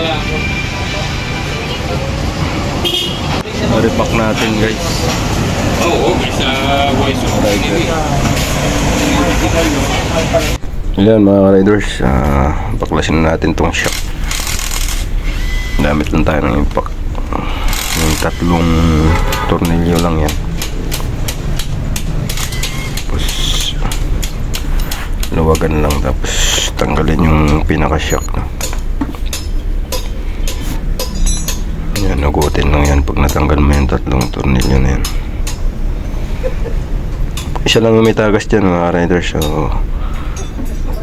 lang. Repack natin guys. Oo. Sa Wise Rider. Yan mga riders, ah, baklasin na natin tong shock. Gamit lang tayo ng impact. Yung tatlong tornilyo lang yan. Luwagan lang tapos tanggalin yung pinaka-shock no? Yan, nagutin lang yan pag natanggal mo yung tatlong tornilyo na yan. Isa lang yung may tagas dyan mga riders. So,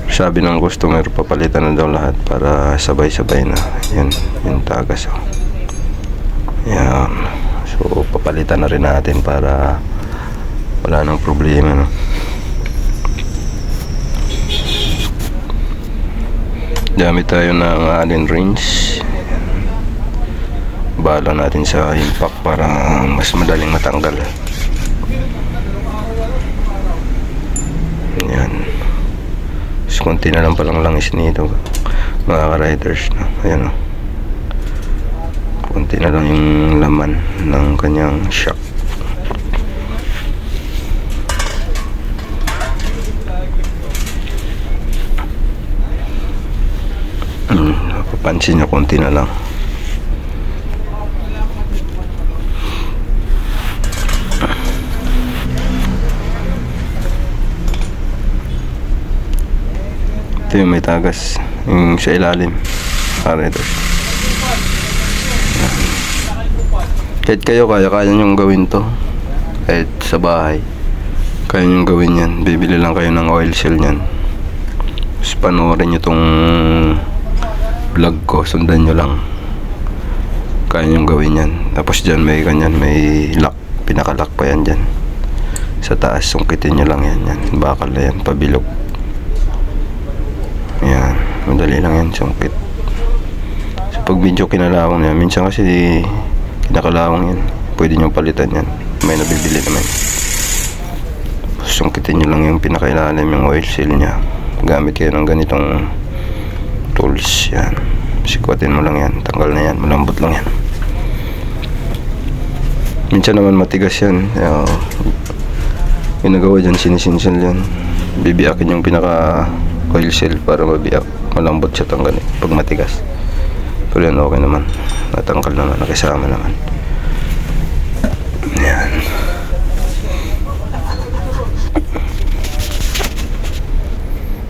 sabi ng customer, papalitan na daw lahat para sabay-sabay na. Yan, yung tagas. Oh. Yan. So, papalitan na rin natin para wala nang problema. No? Gamit tayo ng Allen wrench. Bala natin sa impact para mas madaling matanggal. Yan. Mas konti na lang palang langis nito. Mga ka-riders. No? Ayan o. Konti na lang yung laman ng kanyang shock. Mapapansin nyo konti na lang. Ito yung may tagas. Yung sa ilalim. Para ito. Kahit kayo, kaya-kaya nyong gawin to. Kahit sa bahay. Kaya nyong gawin yan. Bibili lang kayo ng oil seal nyan. Tapos panoorin nyo tong vlog ko. Sundan nyo lang. Kaya nyong gawin yan. Tapos dyan may ganyan. May lock. Pinakalock pa yan dyan. Sa taas, sungkitin nyo lang yan. yan. Bakal na yan. Pabilog. Ayan, madali lang yan, sungkit. So, pag medyo kinalawang yan, minsan kasi kinakalawang yan. Pwede nyo palitan yan. May nabibili naman. Sungkitin nyo lang yung pinakailalim yung oil seal nya. Gamit kayo ng ganitong tools. Yan. Sikwatin mo lang yan. Tanggal na yan. Malambot lang yan. Minsan naman matigas yan. Uh, ginagawa dyan, sinisinsil yan. Bibiyakin yung pinaka oil seal para mabiyak malambot siya tanggalin pag matigas pero yan okay naman natanggal naman nakisama naman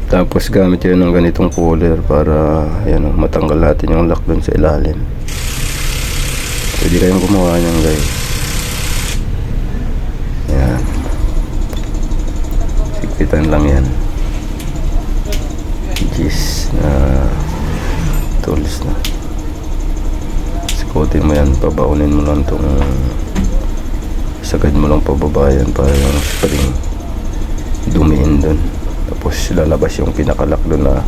tapos gamit yun ng ganitong cooler para yan, matanggal natin yung lock dun sa ilalim. Pwede kayong gumawa niyan guys. Yan. Sigpitan lang yan. Gis na tools na. Sikotin mo yan pabaunin mo lang itong sagad mo lang pababa yan para yung spring dumiin dun tapos lalabas yung pinakalak dun na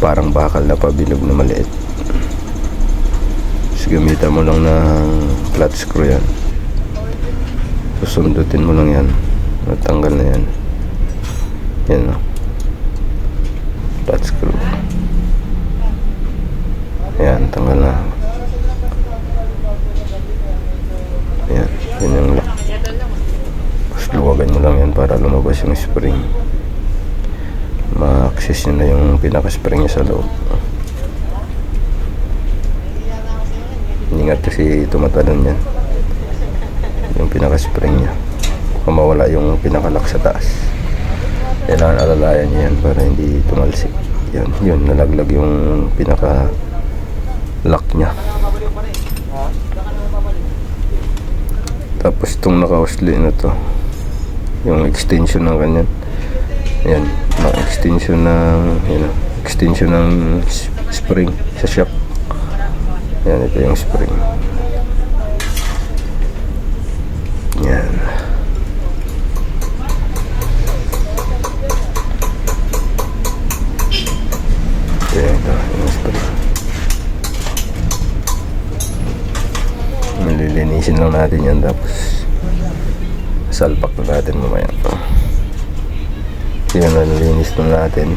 parang bakal na pabilog na maliit. Tapos gamitan mo lang ng flat screw yan. Susundutin mo lang yan. Natanggal na yan. Yan o. Flat screw. Ayan tanggal na. Ayan yun yung lock. Tapos luwagan mo lang yan para lumabas yung spring ma-access nyo na yung pinaka spring niya sa loob. Ingat kasi tumatalon yan yung pinaka spring niya. Kung mawala yung pinaka lock sa taas. Kailangan alalayan niya yan para hindi tumalsik. Yan, yun, nalaglag yung pinaka lock niya. Tapos itong naka-usli na to yung extension ng kanyan yan, mga extension ng yun, extension ng spring sa shock yan, ito yung spring yan Ayan, ito, yung spring. Nililinisin lang natin yan tapos salpak na natin mamaya. Yan, nalilinis na natin.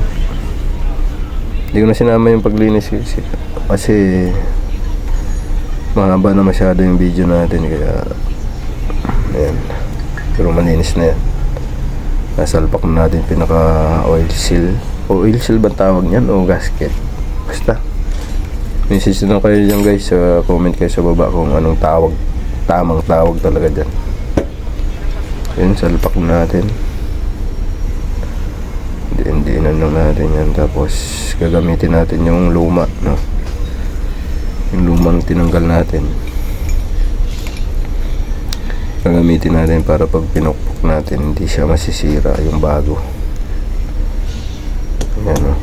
Hindi ko na sinama yung paglinis kasi, kasi mahaba na masyado yung video natin kaya ayan. Pero malinis na yan. Nasalpak na natin pinaka oil seal. Oil seal ba tawag niyan o gasket? Basta. Message na kayo dyan guys sa comment kayo sa baba kung anong tawag. Tamang tawag talaga dyan. Yun, salpak na natin. Hindi na natin yan. Tapos gagamitin natin yung luma. No? Yung lumang tinanggal natin. Gagamitin natin para pag pinukpok natin hindi siya masisira yung bago. Yan o.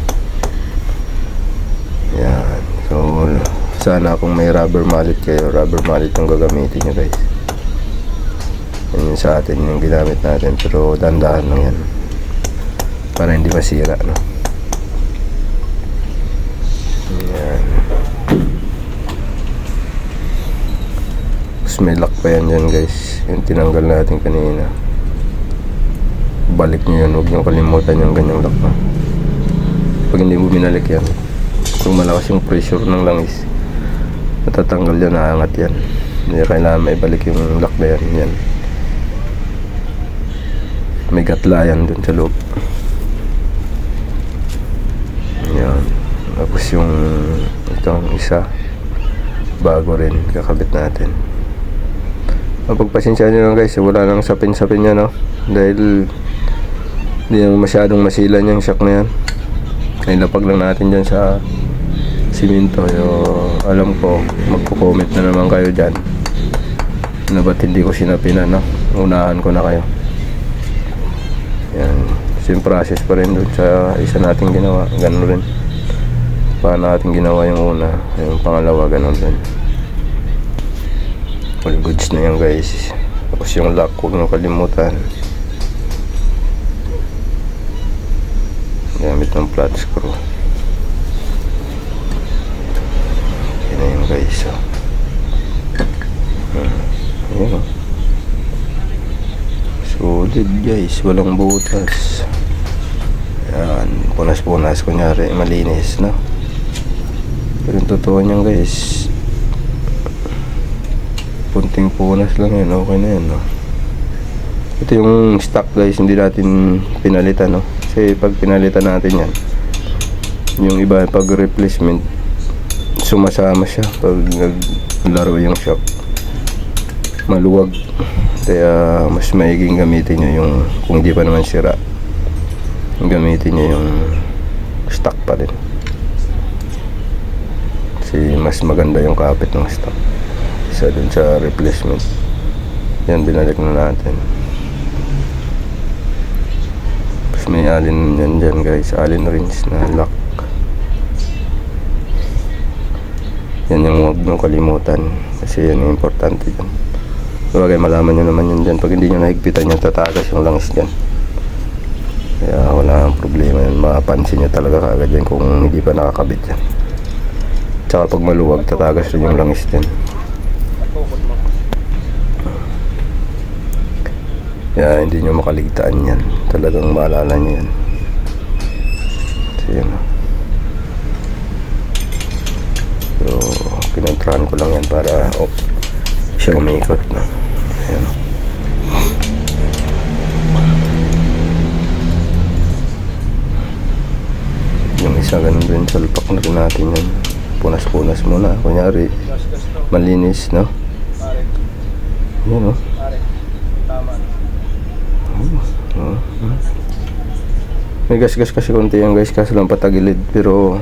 Yan. So, sana kung may rubber mallet kayo, rubber mallet yung gagamitin nyo guys. Yan sa atin yung ginamit natin. Pero dandahan lang yan. Para hindi masira, no? Yan. Tapos may lock pa yan dyan guys. Yung tinanggal natin kanina. Balik nyo yun. Huwag nyo kalimutan yung ganyang lock pa. Pag hindi mo binalik yan, kung malakas yung pressure ng langis, natatanggal yan, naangat yan. Hindi kailangan may balik yung lock na yan. yan. May gatla yan dun sa loob. Yan. Tapos yung itong isa, bago rin, kakabit natin. Mapagpasensya nyo lang guys, wala nang sapin-sapin yan, no? Dahil hindi naman masyadong masilan yung shock na yan. Nilapag lang natin dyan sa simento. Yo, alam ko, magko-comment na naman kayo dyan. Na ba't hindi ko sinapinan, no? Unahan ko na kayo. Yan. Same process pa rin dun sa isa nating ginawa. Ganun rin. Paano natin ginawa yung una. Yung pangalawa, ganun rin. All goods na yan guys. Tapos yung lock, huwag nyo kalimutan. Gamit ng flat screw. Yan na yun guys. Oh. Hmm. Ayan oh. Solid guys. Walang butas. Yan. Punas-punas. Kunyari malinis no. Pero totoo niyan guys. Punting punas lang yan. Okay na yan no. Ito yung stock guys. Hindi natin pinalitan no. Kasi pag pinalitan natin yan. Yung iba pag replacement sumasama siya pag naglaro yung shock maluwag kaya mas maiging gamitin nyo yung kung di pa naman sira gamitin nyo yung stock pa rin kasi mas maganda yung kapit ng stock isa dun sa replacement. Yan binalik na natin. Tapos may alin yan dyan guys. Alin rings na lock. Yan yung huwag nyo kalimutan. Kasi yan yung importante dyan. Bagay malaman nyo naman yun dyan. Pag hindi nyo nahigpitan yung tatakas yung langis dyan. Kaya wala nang problema yun. Mapapansin nyo talaga kagad yan kung hindi pa nakakabit yan tsaka pag maluwag tatagas rin yung langis dyan kaya hindi nyo makaligtaan yan talagang maalala nyo yan so oh. So, pinontrahan ko lang yan para oh, siya umiikot. No? Ayan. Yung isa ganun din, salpak na rin natin yan. Punas-punas muna. Kunyari, malinis, no? Yan, no? Oh, oh. May gas-gas kasi konti yan guys, kaso lang patagilid. Pero,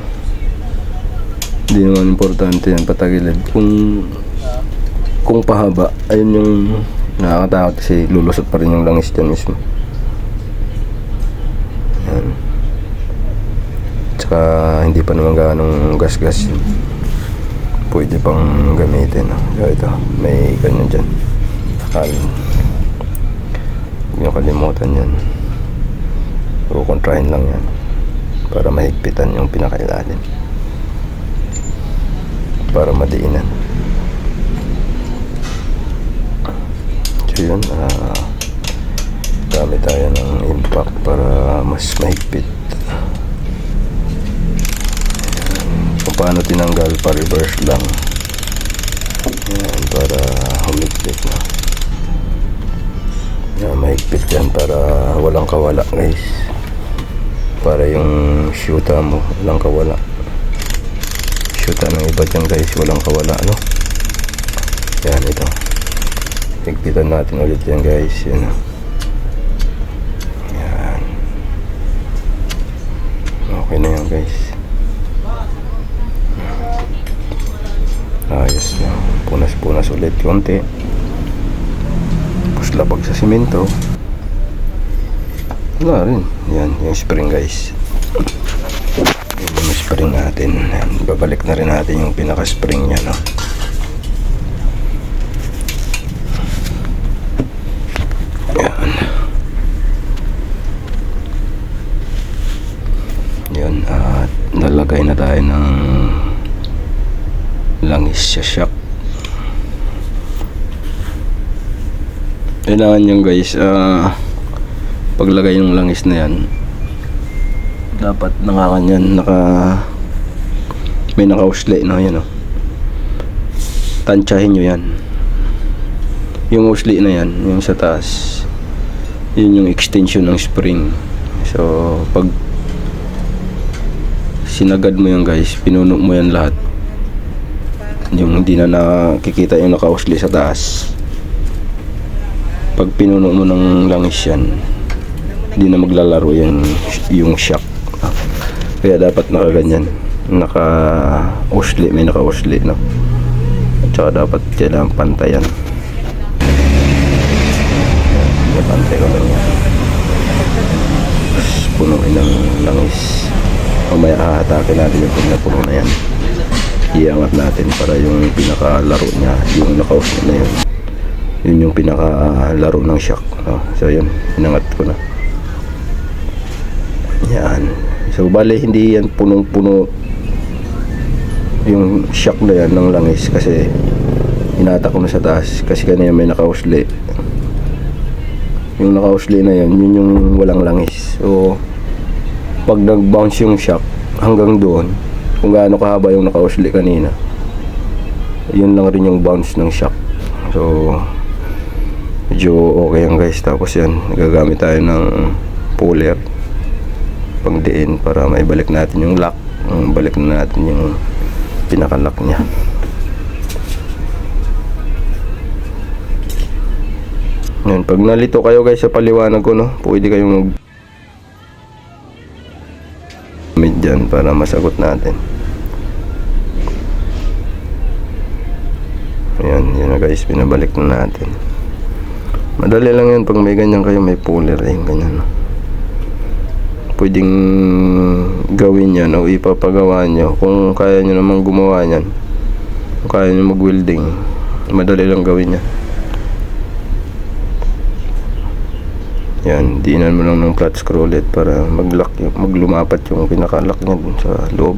hindi naman importante yan patagilid kung kung pahaba ayun yung nakakatakot kasi lulusot pa rin yung langis dyan mismo tsaka hindi pa naman ganong gas gas yun. Pwede pang gamitin so ito may ganyan dyan. Alin huwag nyo kalimutan yan. Kukontrahin lang yan. Para mahigpitan yung pinakailalim. Para madiinan. So yun ah gamit tayo ng impact para mas mahigpit paano tinanggal pa reverse lang. Yan para humigpit na. Yan mahigpit yan para walang kawala guys. Para yung shoota mo walang kawala. Shoota ng iba dyan guys walang kawala no? Yan ito. Higpitan natin ulit yan guys yan yan okay na yan guys na punas punas ulit konti. Tapos labag sa simento. Wala rin. Yan yung spring guys. Yan yung spring natin. Babalik na rin natin yung pinaka spring nya no? Yan. Yan at nalagay na tayo ng langis sa shock kailangan yung guys ah paglagay ng langis na yan. Dapat nakakanyan naka may naka-usli na yan oh. tansyahin nyo yan. Yung usli na yan yung sa taas yun yung extension ng spring. So pag sinagad mo yan guys pinuno mo yan lahat. Yung hindi na nakikita yung naka-usli sa taas pag pinuno mo ng langis yan hindi na maglalaro yung, yung shock. Kaya dapat nakaganyan naka usli may naka usli no? At saka dapat kailangan pantayan. Yan, pantay ko lang yan. Punuin ng langis. Mamaya hahatake natin yung pag na yan. Iangat natin para yung pinakalaro niya yung naka usli na yun yun yung pinakalaro ng shock. No? so yun. Inangat ko na. Yan. So bale hindi yan punong puno yung shock na yan ng langis kasi inata ko na sa taas. Kasi kanina may nakausli. Yung nakausli na yan yun yung walang langis. So pag nag bounce yung shock hanggang doon kung gaano kahaba yung nakausli kanina yun lang rin yung bounce ng shock. So medyo okay yan guys. Tapos yan gagamit tayo ng puller. Pang diin para maibalik natin yung lock. Balik na natin yung pinakalock niya. Yan pag nalito kayo guys sa paliwanag ko no pwede kayong mag dyan para masagot natin. Ayan, yun na guys, binabalik na natin. Madali lang yan pag may ganyan kayo, may puller eh, ganyan. no. Pwedeng gawin yan o ipapagawa nyo kung kaya nyo namang gumawa yan. Kung kaya nyo mag-welding, madali lang gawin yan. Yan, diinan mo lang ng flat screw ulit para mag-lock yung, maglumapat yung pinaka-lock niya dun sa loob.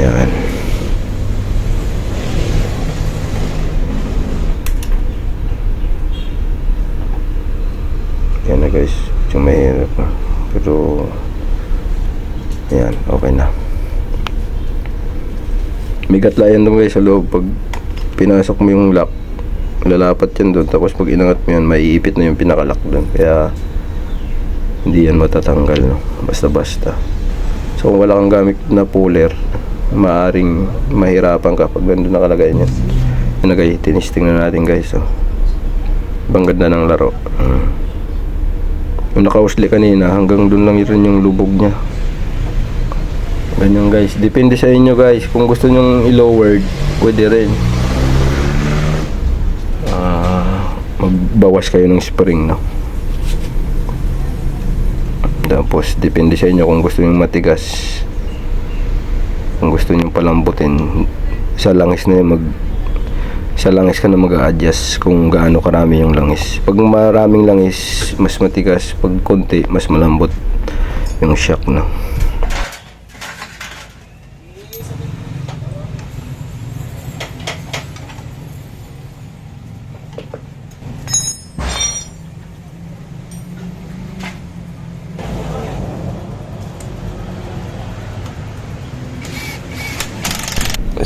Yan. Yan na guys. Medyo mahirap na. Pero, yan, okay na. May gatlayan doon guys sa loob. Pag pinasok mo yung lock, lalapat yan doon. Tapos pag inangat mo yan, maiipit na yung pinakalock doon. Kaya, hindi yan matatanggal. No? Basta-basta. So, kung wala kang gamit na puller, maaring mahirapan ka pag ganda nakalagay niyan. Yan na guys, tinisting na natin guys. Oh. Banggad na ng laro. Mm. Yung nakausli kanina, hanggang doon lang rin yung lubog niya. Ganyan guys. Depende sa inyo guys. Kung gusto nyong i-lowered, pwede rin. Ah, magbawas kayo ng spring, no? Tapos, depende sa inyo kung gusto nyong matigas. Kung gusto nyong palambutin, sa langis na yun, mag sa langis ka na mag-a-adjust kung gaano karami yung langis. Pag maraming langis, mas matigas. Pag konti, mas malambot yung shock na.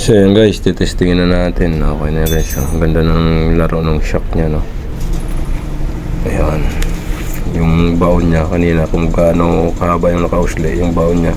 So yun guys, titestingin na natin. Okay na guys. Ang ganda ng laro ng shock niya no. Ayan. Yung baon niya kanina kung gaano kahaba yung nakausli, yung baon niya